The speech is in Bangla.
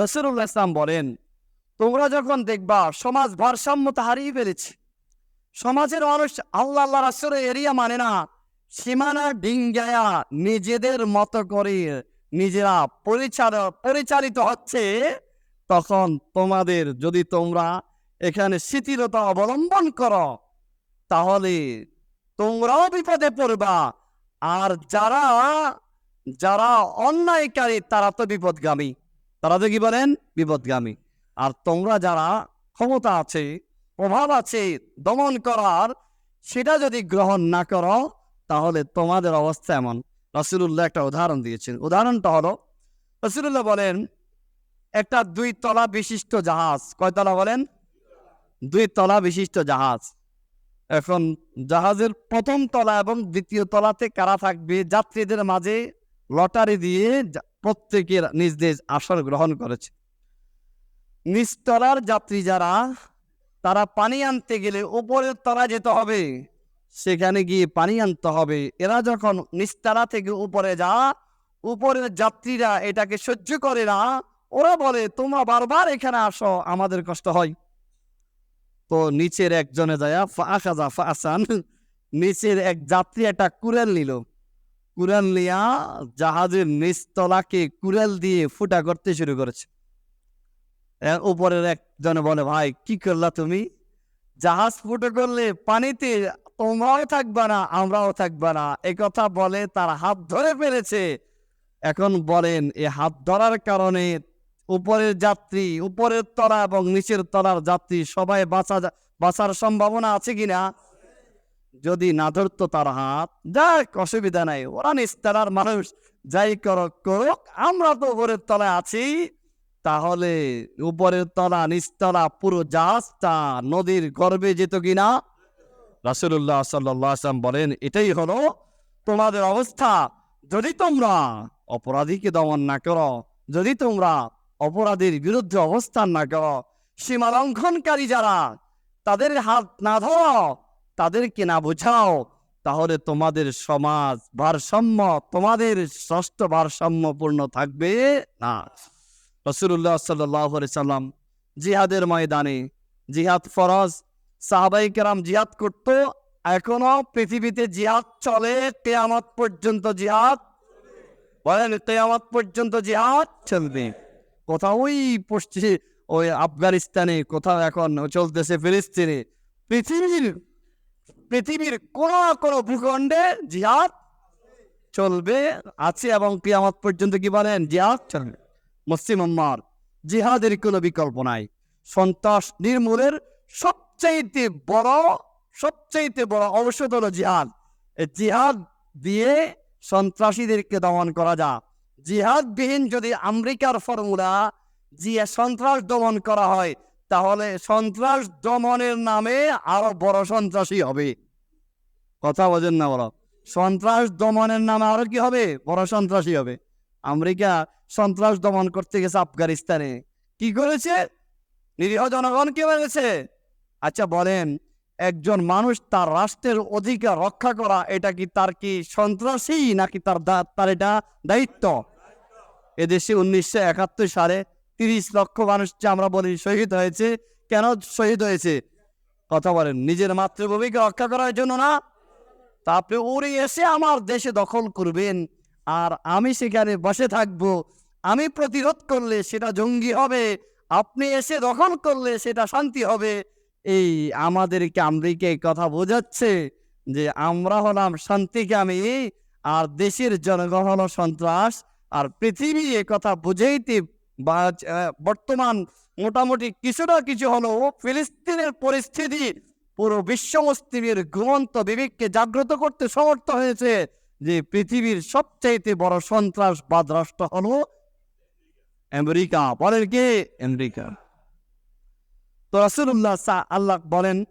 রসুল্লাহ ইসলাম বলেন, তোমরা যখন দেখবা সমাজ ভারসাম্যতা হারিয়ে ফেলেছে। সমাজের মানুষ আল্লাহ আল্লাহ এরিয়া মানে না, সীমানা ডিঙ্গায়া নিজেদের মতো করে নিজেরা পরিচালক পরিচালিত হচ্ছে। তখন তোমাদের যদি তোমরা এখানে শিথিলতা অবলম্বন করো, তাহলে তোমরাও বিপদে পড়বা। আর যারা যারা অন্যায়কারী তারা তো বিপদগামী। তারা তো কি বলেন? বিপদগামী। আর তোমরা যারা ক্ষমতা আছে, প্রভাব আছে দমন করার, সেটা যদি গ্রহণ না করো, তাহলে তোমাদের অবস্থা এমন। রসুল্লাহ একটা উদাহরণ দিয়েছেন। উদাহরণটা হলো রসুল্লাহ বলেন, একটা দুই তলা বিশিষ্ট জাহাজ। কয় তলা বলেন? দুই তলা বিশিষ্ট জাহাজ। এখন জাহাজের প্রথম তলা এবং দ্বিতীয় তলাতে কারা থাকবে? যাত্রীদের মাঝে লটারি দিয়ে যা- প্রত্যেকের নিজ নিজ আসন গ্রহণ করেছে। নিচতলার যাত্রী যারা, তারা পানি আনতে গেলে উপরের তলা যেতে হবে, সেখানে গিয়ে পানি আনতে হবে। এরা যখন নিচতলা থেকে উপরে যা উপরের যাত্রীরা এটাকে সহ্য করে না। ওরা বলে, তোমরা বারবার এখানে আসো, আমাদের কষ্ট হয়। তো নিচের একজনে যায় ফাঁকা ফাঁসান, নিচের এক যাত্রী একটা কুড়াল নিল। কুড়াল নিয়া জাহাজের নিচতলাকে কুড়াল দিয়ে ফুটা করতে শুরু করেছে। উপরের একজনে বলে, ভাই, কি করলা তুমি? জাহাজ ফুটো করলে পানিতে তোমরাও থাকবা না, আমরাও থাকবা না। কথা বলে তার হাত ধরে ফেলেছে। এখন বলেন, এ হাত ধরার কারণে উপরের যাত্রী, উপরের তলা এবং নিচের তলার যাত্রী সবাই বাঁচা, বাঁচার সম্ভাবনা আছে কিনা? যদি না ধরতো তার হাত, যাক, অসুবিধা নাই। ওরা নিস্তারার মানুষ, যাই করক, করুক, আমরা তো উপরের তলায় আছি। তাহলে উপরের তলা নিচতলা পুরো জাহাজটা নদীর গর্ভে যেত কিনা? রাসুল্লাহ সাল্লাম বলেন, এটাই হলো তোমাদের অবস্থা। যদি তোমরা অপরাধীকে দমন না করো, যদি তোমরা অপরাধীর বিরুদ্ধে অবস্থান না করো, সীমা লঙ্ঘনকারী যারা, তাদের হাত না ধরো। তাদেরকে না বোঝাও, তাহলে তোমাদের সমাজ ভারসাম্য, তোমাদের ষষ্ঠ ভারসাম্যপূর্ণ থাকবে না। রসুল্লাহ সাল্লাহ সাল্লাম জিহাদের ময়দানে জিহাদ ফরজ, সাহাবাই জিহাদ করতো, এখনও পৃথিবীতে জিহাদ চলে, কেয়ামত পর্যন্ত জিহাদ বলেন কেয়ামত পর্যন্ত জিহাদ চলবে। কোথাও ওই পশ্চিম, ওই আফগানিস্তানে, কোথাও এখন চলতেছে ফিলিস্তিনে, পৃথিবীর পৃথিবীর কোন কোন ভূখণ্ডে জিহাদ চলবে, আছে এবং কিয়ামত পর্যন্ত কি বলেন? জিহাদ চলবে। মুসলিম উম্মার, জিহাদের কোনো বিকল্প নাই। সন্ত্রাস নির্মূলের সবচাইতে বড় সবচাইতে বড় ঔষধ হলো জিহাদ। জিহাদ দিয়ে সন্ত্রাসীদেরকে দমন করা যা জিহাদবিহীন যদি আমেরিকার ফর্মুলা জিয়া সন্ত্রাস দমন করা হয় তাহলে সন্ত্রাস দমনের নামে আরও বড় সন্ত্রাসী হবে। কথা বোঝেন না বড় সন্ত্রাস দমনের নামে আরও কি হবে? বড় সন্ত্রাসী হবে। আমেরিকা সন্ত্রাস দমন করতে গেছে আফগানিস্তানে। কি করেছে? নিরীহ জনগণকে মেরেছে? আচ্ছা বলেন, একজন মানুষ তার রাষ্ট্রের অধিকার রক্ষা করা, এটা কি তার কি সন্ত্রাসী নাকি তার তার এটা দায়িত্ব? এদেশে উনিশশো একাত্তর সালে তিরিশ লক্ষ মানুষ যে আমরা বলি শহীদ হয়েছে, কেন শহীদ হয়েছে? কথা বলেন, নিজের মাতৃভূমিকে রক্ষা করার জন্য না। তারপরে উড়ে এসে আমার দেশে দখল করবেন, আর আমি সেখানে বসে থাকব। আমি প্রতিরোধ করলে সেটা জঙ্গি হবে, আপনি এসে দখল করলে সেটা শান্তি হবে। এই আমাদেরকে আমেরিকা কথা বোঝাচ্ছে যে আমরা হলাম শান্তিকামী, আর দেশের জনগণ হলো সন্ত্রাস, আর পৃথিবী কথা বুঝাইতে বা বর্তমান মোটামুটি কিছু না কিছু হলো ফিলিস্তিনের পরিস্থিতি পুরো বিশ্ব মুসলিমের ঘুমন্ত বিবেককে জাগ্রত করতে সমর্থ হয়েছে যে পৃথিবীর সবচাইতে বড় সন্ত্রাসবাদ রাষ্ট্র হলো আমেরিকা। বলেন কে? আমেরিকা। তো রাসুল্লাহ আল্লাহ বলেন